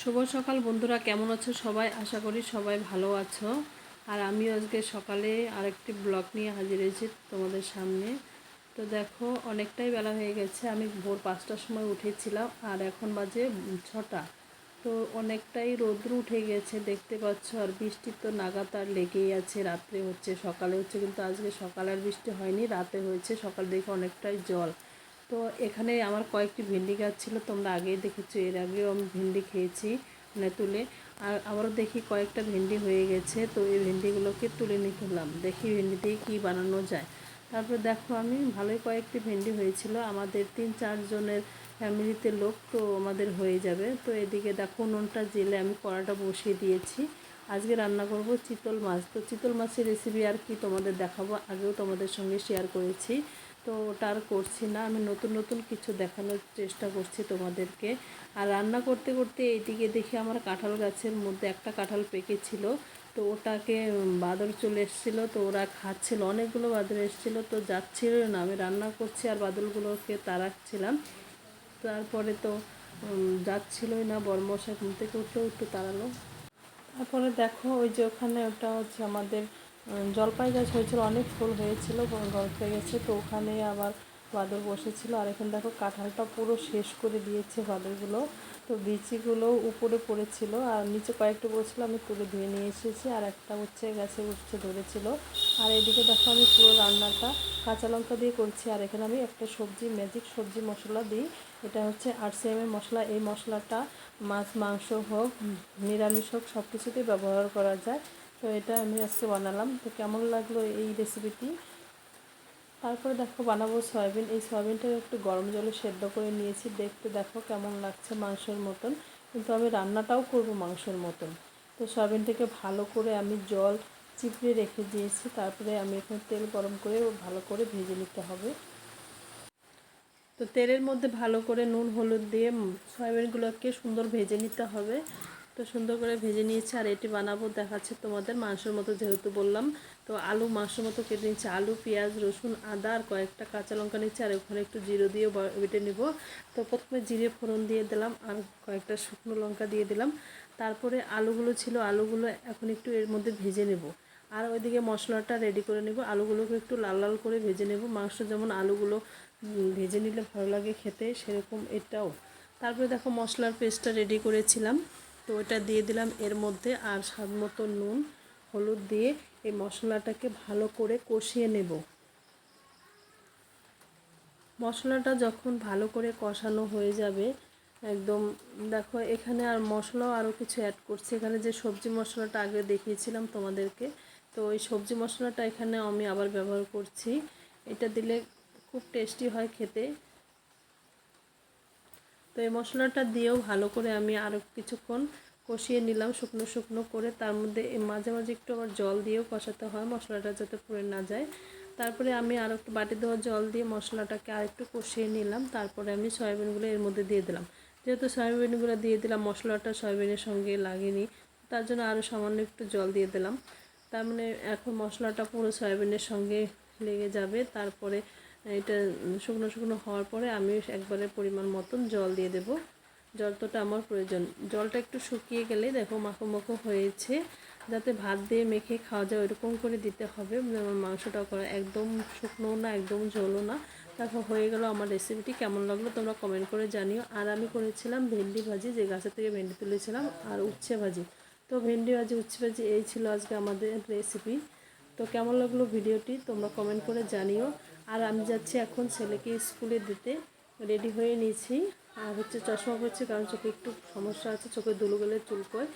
শুভ সকাল বন্ধুরা, কেমন আছো সবাই? আশা করি সবাই ভালো আছো। আর আমিও আজকে সকালে আরেকটি ব্লগ নিয়ে হাজির হয়েছি তোমাদের সামনে। তো দেখো, অনেকটাই বেলা হয়ে গেছে। আমি ভোর পাঁচটার সময় উঠেছিলাম আর এখন বাজে ছটা। তো অনেকটাই রৌদ্র উঠে গেছে, দেখতে পাচ্ছ। আর বৃষ্টি তো নাগাতার লেগেই আছে, রাত্রে হচ্ছে, সকালে হচ্ছে। কিন্তু আজকে সকালে আর বৃষ্টি হয়নি, রাতে হয়েছে। সকাল দেখে অনেকটাই জল। তো এখানে আমার কয়েকটি ভেন্ডি গাছ ছিল, তোমরা আগেই দেখেছ, এর আগেও আমি ভেন্ডি খেয়েছি মানে তুলে আর আবারও দেখি কয়েকটা ভেন্ডি হয়ে গেছে, তো এই ভেন্ডিগুলোকে তুলে নিতে হলাম দেখি ভেন্ডি দিয়ে কী বানানো যায়। তারপর দেখো আমি, ভালোই কয়েকটি ভেন্ডি হয়েছিল, আমাদের তিন চারজনের ফ্যামিলিতে লোক, তো আমাদের হয়ে যাবে। তো এদিকে দেখো নুনটা জেলে আমি কড়াটা বসিয়ে দিয়েছি। আজকে রান্না করব চিতল মাছ, তো চিতল মাছের রেসিপি আর কি তোমাদের দেখাবো, আগেও তোমাদের সঙ্গে শেয়ার করেছি। তো ওটা আর করছি না। আমি নতুন নতুন কিছু দেখানোর চেষ্টা করছি তোমাদেরকে। আর রান্না করতে করতে এইদিকে দেখি আমার কাঁঠাল গাছের মধ্যে একটা কাঁঠাল পেকেছিল তো ওটাকে বাদর চলে এসেছিল। তো ওরা খাচ্ছিল, অনেকগুলো বাদর এসেছিল। তো যাচ্ছিল না। আমি রান্না করছি আর বাদলগুলোকে তাড়াচ্ছিলাম। তারপরে তো যাচ্ছিলই না। বর্মশা ঘুম থেকে উঠতে উঠতে তাড়ালো। তারপরে দেখো, ওই যে ওখানে ওটা হচ্ছে আমাদের জলপাই গাছ হয়েছিল, অনেক ফুল হয়েছিল গল্পে গেছে। তো ওখানে আবার বাদর বসেছিল। আর এখন দেখো কাঁঠালটা পুরো শেষ করে দিয়েছে বাদরগুলো তো বিচিগুলো উপরে পড়েছিল আর নিচে কয়েকটা পড়েছিল আমি তুলে ধুয়ে নিয়ে এসেছি আর একটা হচ্ছে গাছে উঠছে ধরেছিল। আর এদিকে দেখো আমি পুরো রান্নাটা কাঁচা লঙ্কা দিয়ে করছি। আর এখানে আমি একটা সবজি ম্যাজিক সবজি মশলা দিই। এটা হচ্ছে আরসিএমের মশলা। এই মশলাটা মাছ, মাংস হোক, নিরামিষ হোক সব কিছুতেই ব্যবহার করা যায়। তো এটা আমি আজকে বানালাম। তো কেমন লাগল এই রেসিপিটি তারপরে দেখো, বানাবো সয়াবিন। এই সয়াবিনটা একটু গরম জলে সেদ্ধ করে নিয়েছি। দেখতে দেখো কেমন লাগছে মাংসের মতন। কিন্তু আমি রান্নাটাও করব মাংসের মতন। তো সয়াবিনটাকে ভালো করে আমি জল চিপড়ে রেখে দিয়েছি। তারপরে আমি এখানে তেল গরম করে ভালো করে ভেজে নিতে হবে। তো তেলের মধ্যে ভালো করে নুন, হলুদ দিয়ে সয়াবিনগুলোকে সুন্দর ভেজে নিতে হবে। তো সুন্দর করে ভেজে নিয়েছি আর এটি বানাবো, দেখাচ্ছে তোমাদের মাংসের মতো যেহেতু বললাম। তো আলু মাংসের মতো কেটে নিচ্ছি আলু, পেঁয়াজ, রসুন, আদা আর কয়েকটা কাঁচা লঙ্কা নিচ্ছি আর ওখানে একটু জিরো দিয়ে বেটে নিব। তো প্রথমে জিরে ফোড়ন দিয়ে দিলাম আর কয়েকটা শুকনো লঙ্কা দিয়ে দিলাম। তারপরে আলুগুলো ছিল, আলুগুলো এখন একটু এর মধ্যে ভেজে নেব। আর ওইদিকে মশলাটা রেডি করে নেব। আলুগুলোকে একটু লাল লাল করে ভেজে নেব। মাংস যেমন আলুগুলো ভেজে নিলে ভালো লাগে খেতে, সেরকম এটাও। তারপরে দেখো মশলার পেস্টটা রেডি করেছিলাম। তো ওটা দিয়ে দিলাম এর মধ্যে আর স্বাদ মতো নুন, হলুদ দিয়ে এই মশলাটাকে ভালো করে কষিয়ে নেব। মশলাটা যখন ভালো করে কষানো হয়ে যাবে, একদম দেখো এখানে আর মশলাও আরও কিছু অ্যাড করছি। এখানে যে সবজি মশলাটা আগে দেখিয়েছিলাম তোমাদেরকে, তো ওই সবজি মশলাটা এখানে আমি আবার ব্যবহার করছি। এটা দিলে খুব টেস্টি হয় খেতে। তো এই মশলাটা দিয়েও ভালো করে আমি আরও কিছুক্ষণ কষিয়ে নিলাম শুকনো শুকনো করে। তার মধ্যে মাঝে মাঝে একটু আবার জল দিয়েও কষাতে হয় মশলাটা যাতে পুড়ে না যায়। তারপরে আমি আরও একটু বাটি দেওয়া জল দিয়ে মশলাটাকে আর একটু কষিয়ে নিলাম। তারপরে আমি সয়াবিনগুলো এর মধ্যে দিয়ে দিলাম। যেহেতু সয়াবিনগুলো দিয়ে দিলাম, মশলাটা সয়াবিনের সঙ্গে লাগেনি, তার জন্য আরও সামান্য একটু জল দিয়ে দিলাম। তার মানে এখন মশলাটা পুরো সয়াবিনের সঙ্গে লেগে যাবে। তারপরে এটা শুকনো শুকনো হওয়ার পরে আমি একবারে পরিমাণ মতন জল দিয়ে দেব। যতটা আমার প্রয়োজন। জলটা একটু শুকিয়ে গেলে দেখো মাখো মাখো হয়েছে। যাতে ভাত দিয়ে মেখে খাওয়া যায় ওইরকম করে দিতে হবে। মাংসটা করা একদম শুকনো না, একদম ঝোলও না। তারপর হয়ে গেল আমার রেসিপিটি কেমন লাগল তোমরা কমেন্ট করে জানিও। আর আমি করেছিলাম ভেন্ডি ভাজি, যে গাছের থেকে ভেন্ডি তুলেছিলাম, আর উচ্ছে ভাজি। তো ভেন্ডি ভাজি, উচ্ছে ভাজি, এই ছিল আজকে আমাদের রেসিপি তো কেমন লাগল ভিডিওটি তোমরা কমেন্ট করে জানিও। আর আমি যাচ্ছি এখন ছেলেকে স্কুলে দিতে। রেডি হয়ে নিয়েছি। আর হচ্ছে চশমা পড়ছে কারণ চোখে একটু সমস্যা আছে, চোখে দুলো গেলে চুলকোয়